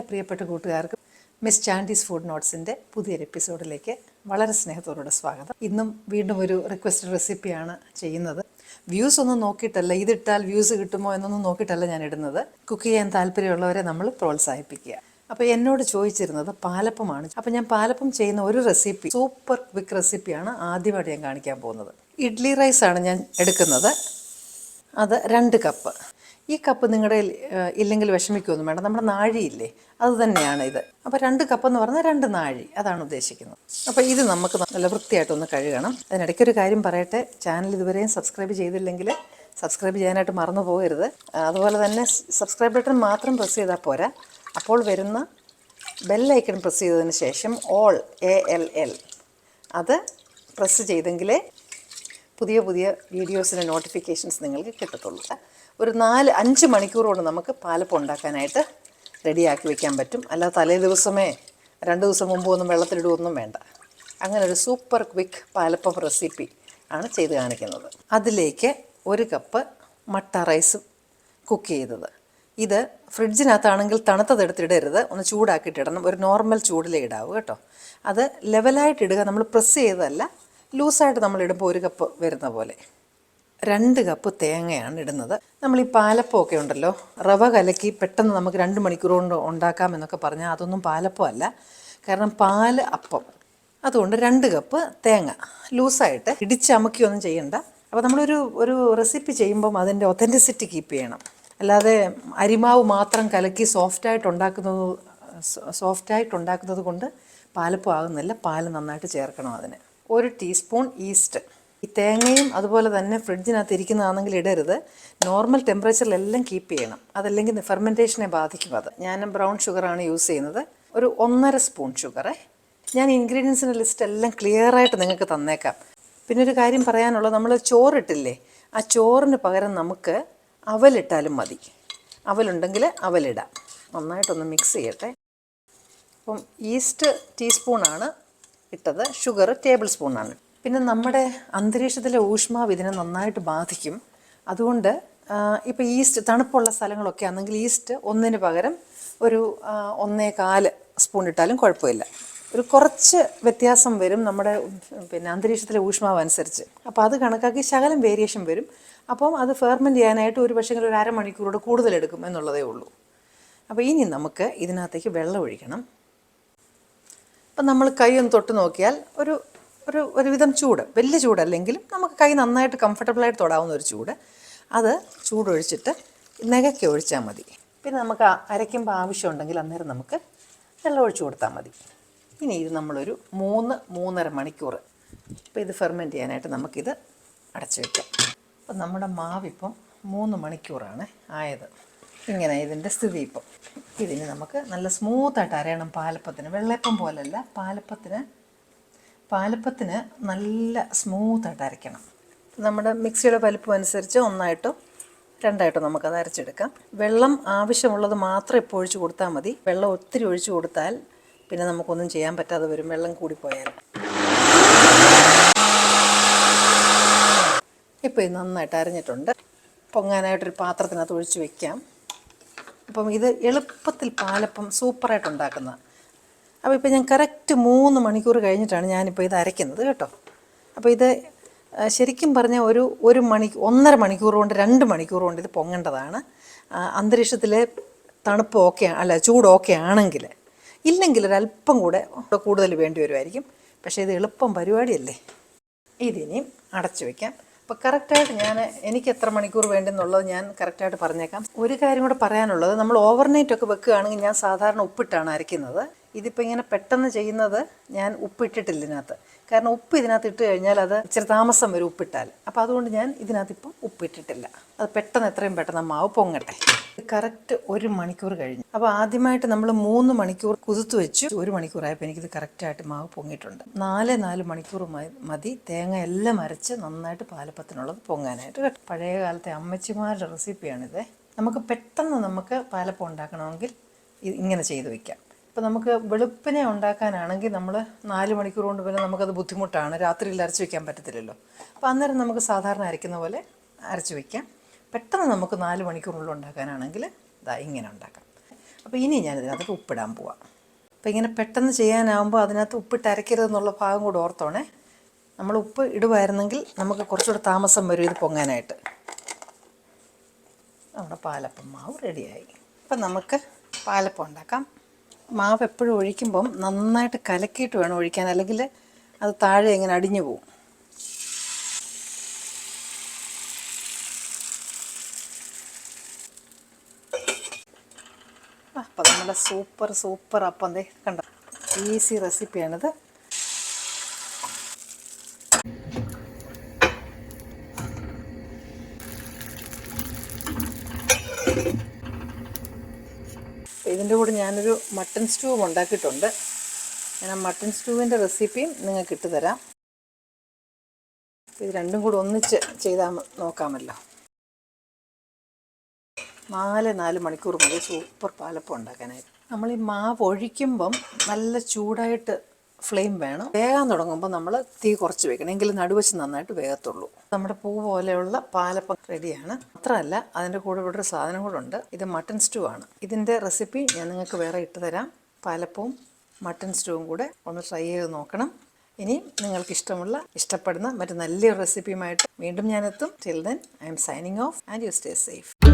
എല്ലാ പ്രിയപ്പെട്ട കൂട്ടുകാർക്കും മിസ് ചാൻഡീസ് ഫുഡ് നോട്ട്സിന്റെ പുതിയൊരു എപ്പിസോഡിലേക്ക് വളരെ സ്നേഹത്തോടെ സ്വാഗതം. ഇന്നും വീണ്ടും ഒരു റിക്വസ്റ്റഡ് റെസിപ്പിയാണ് ചെയ്യുന്നത്. വ്യൂസ് ഒന്നും നോക്കിയിട്ടല്ല ഇതിട്ടാൽ വ്യൂസ് കിട്ടുമോ എന്നൊന്നും നോക്കിയിട്ടല്ല ഞാൻ ഇടുന്നത്. കുക്ക് ചെയ്യാൻ താല്പര്യമുള്ളവരെ നമ്മൾ പ്രോത്സാഹിപ്പിക്കുക. അപ്പോൾ എന്നോട് ചോദിച്ചിരുന്നത് പാലപ്പമാണ്. അപ്പോൾ ഞാൻ പാലപ്പം ചെയ്യുന്ന ഒരു റെസിപ്പി സൂപ്പർ ക്വിക്ക് റെസിപ്പിയാണ് ആദ്യമായിട്ട് ഞാൻ കാണിക്കാൻ പോകുന്നത്. ഇഡ്ലി റൈസാണ് ഞാൻ എടുക്കുന്നത്. അത് രണ്ട് കപ്പ് ഈ കപ്പ് നിങ്ങളുടെ ഇല്ലെങ്കിൽ വിഷമിക്കുകയൊന്നും വേണ്ട. നമ്മുടെ നാഴിയില്ലേ? അത് തന്നെയാണ് ഇത്. അപ്പോൾ രണ്ട് കപ്പ് എന്ന് പറഞ്ഞാൽ രണ്ട് നാഴി. അതാണ് ഉദ്ദേശിക്കുന്നത്. അപ്പോൾ ഇത് നമുക്ക് നല്ല വൃത്തിയായിട്ടൊന്ന് കഴുകണം. അതിനിടയ്ക്ക് ഒരു കാര്യം പറയട്ടെ. ചാനൽ ഇതുവരെയും സബ്സ്ക്രൈബ് ചെയ്തില്ലെങ്കിൽ സബ്സ്ക്രൈബ് ചെയ്യാനായിട്ട് മറന്നു പോകരുത്. അതുപോലെ തന്നെ സബ്സ്ക്രൈബ് ബട്ടൺ മാത്രം പ്രസ് ചെയ്താൽ പോരാ. അപ്പോൾ വരുന്ന ബെല്ലൈക്കൺ പ്രസ് ചെയ്തതിന് ശേഷം ഓൾ എ എൽ എൽ. അത് പ്രസ് ചെയ്തെങ്കിലേ പുതിയ പുതിയ വീഡിയോസിന്റെ നോട്ടിഫിക്കേഷൻസ് നിങ്ങൾക്ക് കിട്ടത്തുള്ളൂ. ഒരു നാല് അഞ്ച് മണിക്കൂർ കൊണ്ട് നമുക്ക് പാലപ്പം ഉണ്ടാക്കാനായിട്ട് റെഡിയാക്കി വെക്കാൻ പറ്റും. അല്ലാതെ തലേ ദിവസമേ രണ്ട് ദിവസം മുമ്പ് ഒന്നും വെള്ളത്തിലിടുകയൊന്നും വേണ്ട. അങ്ങനെ ഒരു സൂപ്പർ ക്വിക്ക് പാലപ്പം റെസിപ്പി ആണ് ചെയ്ത് കാണിക്കുന്നത്. അതിലേക്ക് ഒരു കപ്പ് മട്ട റൈസ് കുക്ക് ചെയ്തത്. ഇത് ഫ്രിഡ്ജിനകത്താണെങ്കിൽ തണുത്തത് എടുത്തിടരുത് ഒന്ന് ചൂടാക്കിയിട്ട് ഇടണം ഒരു നോർമൽ ചൂടിലേ ഇടാവൂ കേട്ടോ. അത് ലെവലായിട്ട് ഇടുക നമ്മൾ പ്രസ് ചെയ്തതല്ല ലൂസായിട്ട് നമ്മൾ ഇടുമ്പോൾ ഒരു കപ്പ് വരുന്ന പോലെ. രണ്ട് കപ്പ് തേങ്ങയാണ് ഇടുന്നത്. നമ്മൾ ഈ പാലപ്പമൊക്കെ ഉണ്ടല്ലോ റവ കലക്കി പെട്ടെന്ന് നമുക്ക് രണ്ട് മണിക്കൂർ കൊണ്ട് ഉണ്ടാക്കാം എന്നൊക്കെ പറഞ്ഞാൽ അതൊന്നും പാലപ്പം അല്ല. കാരണം പാൽ അപ്പം. അതുകൊണ്ട് രണ്ട് കപ്പ് തേങ്ങ ലൂസായിട്ട് ഇടിച്ചമക്കിയൊന്നും ചെയ്യണ്ട. അപ്പോൾ നമ്മളൊരു ഒരു റെസിപ്പി ചെയ്യുമ്പം അതിന്റെ ഒത്തന്റിസിറ്റി കീപ്പ് ചെയ്യണം. അല്ലാതെ അരിമാവ് മാത്രം കലക്കി സോഫ്റ്റായിട്ട് ഉണ്ടാക്കുന്നത് സോഫ്റ്റായിട്ട് ഉണ്ടാക്കുന്നത് കൊണ്ട് പാലപ്പം ആകുന്നില്ല. പാൽ നന്നായിട്ട് ചേർക്കണം അതിന്. ഒരു ടീസ്പൂൺ ഈസ്റ്റ് ഈ തേങ്ങയും അതുപോലെ തന്നെ ഫ്രിഡ്ജിനകത്ത് ഇരിക്കുന്നതാണെങ്കിൽ ഇടരുത്. നോർമൽ ടെമ്പറേച്ചറിലെല്ലാം കീപ്പ് ചെയ്യണം. അതല്ലെങ്കിൽ ഫെർമെന്റേഷനെ ബാധിക്കും അത്. ഞാൻ ബ്രൗൺ ഷുഗറാണ് യൂസ് ചെയ്യുന്നത്. ഒരു ഒന്നര സ്പൂൺ ഷുഗറേ ഞാൻ ഇൻഗ്രീഡിയൻസിന്റെ ലിസ്റ്റ് എല്ലാം ക്ലിയർ ആയിട്ട് നിങ്ങൾക്ക് തന്നേക്കാം. പിന്നെ ഒരു കാര്യം പറയാനുള്ളത് നമ്മൾ ചോറിട്ടില്ലേ? ആ ചോറിന് പകരം നമുക്ക് അവലിട്ടാലും മതി. അവലുണ്ടെങ്കിൽ അവലിടാം. നന്നായിട്ടൊന്ന് മിക്സ് ചെയ്യട്ടെ. അപ്പം ഈസ്റ്റ് ടീസ്പൂണാണ് ഇട്ടത്. ഷുഗർ ടേബിൾ സ്പൂണാണ് പിന്നെ നമ്മുടെ അന്തരീക്ഷത്തിലെ ഊഷ്മാവ് ഇതിനെ നന്നായിട്ട് ബാധിക്കും. അതുകൊണ്ട് ഇപ്പോൾ ഈസ്റ്റ് തണുപ്പുള്ള സ്ഥലങ്ങളൊക്കെ ആണെങ്കിൽ ഈസ്റ്റ് ഒന്നിന് പകരം ഒരു ആ, ഒന്നേ കാൽ സ്പൂൺ ഇട്ടാലും കുഴപ്പമില്ല. ഒരു കുറച്ച് വ്യത്യാസം വരും നമ്മുടെ പിന്നെ അന്തരീക്ഷത്തിലെ ഊഷ്മാവ് അനുസരിച്ച്. അപ്പോൾ അത് കണക്കാക്കി ശകലം വേരിയേഷൻ വരും. അപ്പം അത് ഫെർമെന്റ് ചെയ്യാനായിട്ട് ഒരു പക്ഷേ ഒരു അരമണിക്കൂറോട് കൂടുതൽ എടുക്കും എന്നുള്ളതേ ഉള്ളൂ. അപ്പോൾ ഇനി നമുക്ക് ഇതിനകത്തേക്ക് വെള്ളം ഒഴിക്കണം. അപ്പം നമ്മൾ കൈ ഒന്ന് തൊട്ട് നോക്കിയാൽ ഒരു ഒരു ഒരുവിധം ചൂട്. വലിയ ചൂടല്ലെങ്കിലും നമുക്ക് കൈ നന്നായിട്ട് കംഫർട്ടബിളായിട്ട് തൊടാവുന്ന ഒരു ചൂട്. അത് ചൂടൊഴിച്ചിട്ട് നെകയ്ക്ക് ഒഴിച്ചാൽ മതി. പിന്നെ നമുക്ക് അരയ്ക്കുമ്പോൾ ആവശ്യമുണ്ടെങ്കിൽ അന്നേരം നമുക്ക് വെള്ളം ഒഴിച്ചു കൊടുത്താൽ മതി. ഇനി ഇത് നമ്മളൊരു മൂന്ന് മൂന്നര മണിക്കൂർ ഇപ്പോൾ ഇത് ഫെർമെന്റ് ചെയ്യാനായിട്ട് നമുക്കിത് അടച്ചു വയ്ക്കാം അപ്പം നമ്മുടെ മാവിപ്പം മൂന്ന് മണിക്കൂറാണ് ആയത്. ഇങ്ങനെ ഇതിന്റെ സ്ഥിതി ഇപ്പം. ഇതിന് നമുക്ക് നല്ല സ്മൂത്തായിട്ട് അരയണം പാലപ്പത്തിന്. വെള്ളയപ്പം പോലല്ല പാലപ്പത്തിന് പാലപ്പത്തിന് നല്ല സ്മൂത്തായിട്ട് അരയ്ക്കണം. നമ്മുടെ മിക്സിയുടെ വലിപ്പം അനുസരിച്ച് ഒന്നായിട്ടോ രണ്ടായിട്ടോ നമുക്കത് അരച്ചെടുക്കാം. വെള്ളം ആവശ്യമുള്ളത് മാത്രം ഇപ്പോൾ ഒഴിച്ചു കൊടുത്താൽ മതി. വെള്ളം ഒത്തിരി ഒഴിച്ചു കൊടുത്താൽ പിന്നെ നമുക്കൊന്നും ചെയ്യാൻ പറ്റാതെ വരും. വെള്ളം കൂടിപ്പോയാൽ ഇപ്പോൾ ഇത് നന്നായിട്ട് അരഞ്ഞിട്ടുണ്ട്. പൊങ്ങാനായിട്ടൊരു പാത്രത്തിനകത്ത് ഒഴിച്ച് വെക്കാം. അപ്പം ഇത് എളുപ്പത്തിൽ പാലപ്പം സൂപ്പറായിട്ട് ഉണ്ടാക്കുന്ന അപ്പോൾ ഇപ്പോൾ ഞാൻ കറക്റ്റ് മൂന്ന് മണിക്കൂർ കഴിഞ്ഞിട്ടാണ് ഞാനിപ്പോൾ ഇത് അരയ്ക്കുന്നത് കേട്ടോ. അപ്പോൾ ഇത് ശരിക്കും പറഞ്ഞാൽ ഒരു ഒരു മണി ഒന്നര മണിക്കൂർ കൊണ്ട് രണ്ട് മണിക്കൂർ കൊണ്ട് ഇത് പൊങ്ങേണ്ടതാണ്. അന്തരീക്ഷത്തിൽ തണുപ്പ് ഓക്കെ അല്ല ചൂട് ഓക്കെ ആണെങ്കിൽ ഇല്ലെങ്കിൽ ഒരല്പം കൂടെ കൂടുതൽ വേണ്ടി വരുമായിരിക്കും പക്ഷേ ഇത് എളുപ്പം പരിപാടിയല്ലേ? ഇതിനിയും അടച്ചു വയ്ക്കാം അപ്പോൾ കറക്റ്റായിട്ട് ഞാൻ എനിക്ക് എത്ര മണിക്കൂർ വേണ്ടെന്നുള്ളത് ഞാൻ കറക്റ്റായിട്ട് പറഞ്ഞേക്കാം. ഒരു കാര്യം കൂടെ പറയാനുള്ളത് നമ്മൾ ഓവർനൈറ്റ് ഒക്കെ വെക്കുകയാണെങ്കിൽ ഞാൻ സാധാരണ ഉപ്പിട്ടാണ് അരയ്ക്കുന്നത്. ഇതിപ്പോൾ ഇങ്ങനെ പെട്ടെന്ന് ചെയ്യുന്നത് ഞാൻ ഉപ്പിട്ടിട്ടില്ല ഇതിനകത്ത്. കാരണം ഉപ്പ് ഇതിനകത്ത് ഇട്ട് കഴിഞ്ഞാൽ അത് ഇച്ചിരി താമസം വരും ഉപ്പിട്ടാൽ. അപ്പോൾ അതുകൊണ്ട് ഞാൻ ഇതിനകത്ത് ഇപ്പം ഉപ്പിട്ടിട്ടില്ല. അത് പെട്ടെന്ന് എത്രയും പെട്ടെന്ന് മാവ് പൊങ്ങട്ടെ. കറക്റ്റ് ഒരു മണിക്കൂർ കഴിഞ്ഞു. അപ്പോൾ ആദ്യമായിട്ട് നമ്മൾ മൂന്ന് മണിക്കൂർ കുതിർത്ത് വെച്ചു ഒരു മണിക്കൂറായപ്പോൾ എനിക്കിത് കറക്റ്റായിട്ട് മാവ് പൊങ്ങിയിട്ടുണ്ട്. നാല് നാല് മണിക്കൂർ മതി. തേങ്ങ എല്ലാം അരച്ച് നന്നായിട്ട് പാലപ്പത്തിനുള്ളത് പൊങ്ങാനായിട്ട് കേട്ടോ. പഴയ കാലത്തെ അമ്മച്ചിമാരുടെ റെസിപ്പിയാണിത് നമുക്ക് പെട്ടെന്ന് നമുക്ക് പാലപ്പം ഉണ്ടാക്കണമെങ്കിൽ ഇങ്ങനെ ചെയ്തു വെക്കാം. ഇപ്പം നമുക്ക് വെളുപ്പിനെ ഉണ്ടാക്കാനാണെങ്കിൽ നമ്മൾ നാല് മണിക്കൂർ കൊണ്ട് പിന്നെ നമുക്കത് ബുദ്ധിമുട്ടാണ്. രാത്രിയിൽ അരച്ച് വയ്ക്കാൻ പറ്റത്തില്ലല്ലോ. അപ്പോൾ അന്നേരം നമുക്ക് സാധാരണ അരയ്ക്കുന്ന പോലെ അരച്ച് വയ്ക്കാം പെട്ടെന്ന് നമുക്ക് നാല് മണിക്കൂറിനുള്ളിൽ ഉണ്ടാക്കാനാണെങ്കിൽ ഇതാ ഇങ്ങനെ ഉണ്ടാക്കാം. അപ്പോൾ ഇനി ഞാൻ ഞാനിതിനകത്ത് ഉപ്പിടാൻ പോവാം. അപ്പോൾ ഇങ്ങനെ പെട്ടെന്ന് ചെയ്യാനാവുമ്പോൾ അതിനകത്ത് ഉപ്പിട്ട് അരയ്ക്കരുതെന്നുള്ള ഭാഗം കൂടെ ഓർത്തോണേ. നമ്മൾ ഉപ്പ് ഇടുമായിരുന്നെങ്കിൽ നമുക്ക് കുറച്ചുകൂടെ താമസം വരും ഇത് പൊങ്ങാനായിട്ട്. നമ്മുടെ പാലപ്പം മാവ് റെഡിയായി. അപ്പം നമുക്ക് പാലപ്പം ഉണ്ടാക്കാം. മാവ് എപ്പോഴും ഒഴിക്കുമ്പം നന്നായിട്ട് കലക്കിയിട്ട് വേണം ഒഴിക്കാൻ. അല്ലെങ്കിൽ അത് താഴെ ഇങ്ങനെ അടിഞ്ഞു പോവും. അപ്പം നമ്മുടെ സൂപ്പർ സൂപ്പർ. അപ്പം ദേ കണ്ട ഈസി റെസിപ്പിയാണിത്. ഇതിന്റെ കൂടെ ഞാനൊരു മട്ടൺ സ്റ്റൂവും ഉണ്ടാക്കിയിട്ടുണ്ട്. ഞാൻ ആ മട്ടൺ സ്റ്റൂവിന്റെ റെസിപ്പിയും നിങ്ങൾക്ക് ഇട്ട് തരാം. ഇത് രണ്ടും കൂടെ ഒന്നിച്ച് ചെയ്താൽ നോക്കാമല്ലോ. നാല് നാല് മണിക്കൂർ മതി. സൂപ്പർ പാലപ്പം ഉണ്ടാക്കാനായിട്ട്. നമ്മൾ ഈ മാവ് ഒഴിക്കുമ്പം നല്ല ചൂടായിട്ട് ഫ്ലെയിം വേണം. വേകാൻ തുടങ്ങുമ്പോൾ നമ്മൾ തീ കുറച്ച് വെക്കണം. എങ്കിലും നടുവച്ച് നന്നായിട്ട് വേഗത്തുള്ളൂ നമ്മുടെ പൂ പോലെയുള്ള പാലപ്പം റെഡിയാണ്. മാത്രമല്ല അതിന്റെ കൂടെ ഇവിടെ ഒരു സാധനം കൂടെ ഉണ്ട്. ഇത് മട്ടൺ സ്റ്റൂ ആണ്. ഇതിന്റെ റെസിപ്പി ഞാൻ നിങ്ങൾക്ക് വേറെ ഇട്ട് തരാം. പാലപ്പവും മട്ടൺ സ്റ്റൂവും കൂടെ ഒന്ന് ട്രൈ ചെയ്ത് നോക്കണം. ഇനിയും നിങ്ങൾക്ക് ഇഷ്ടമുള്ള ഇഷ്ടപ്പെടുന്ന മറ്റു നല്ലൊരു റെസിപ്പിയുമായിട്ട് വീണ്ടും ഞാനെത്തും till then I'm signing off and you stay safe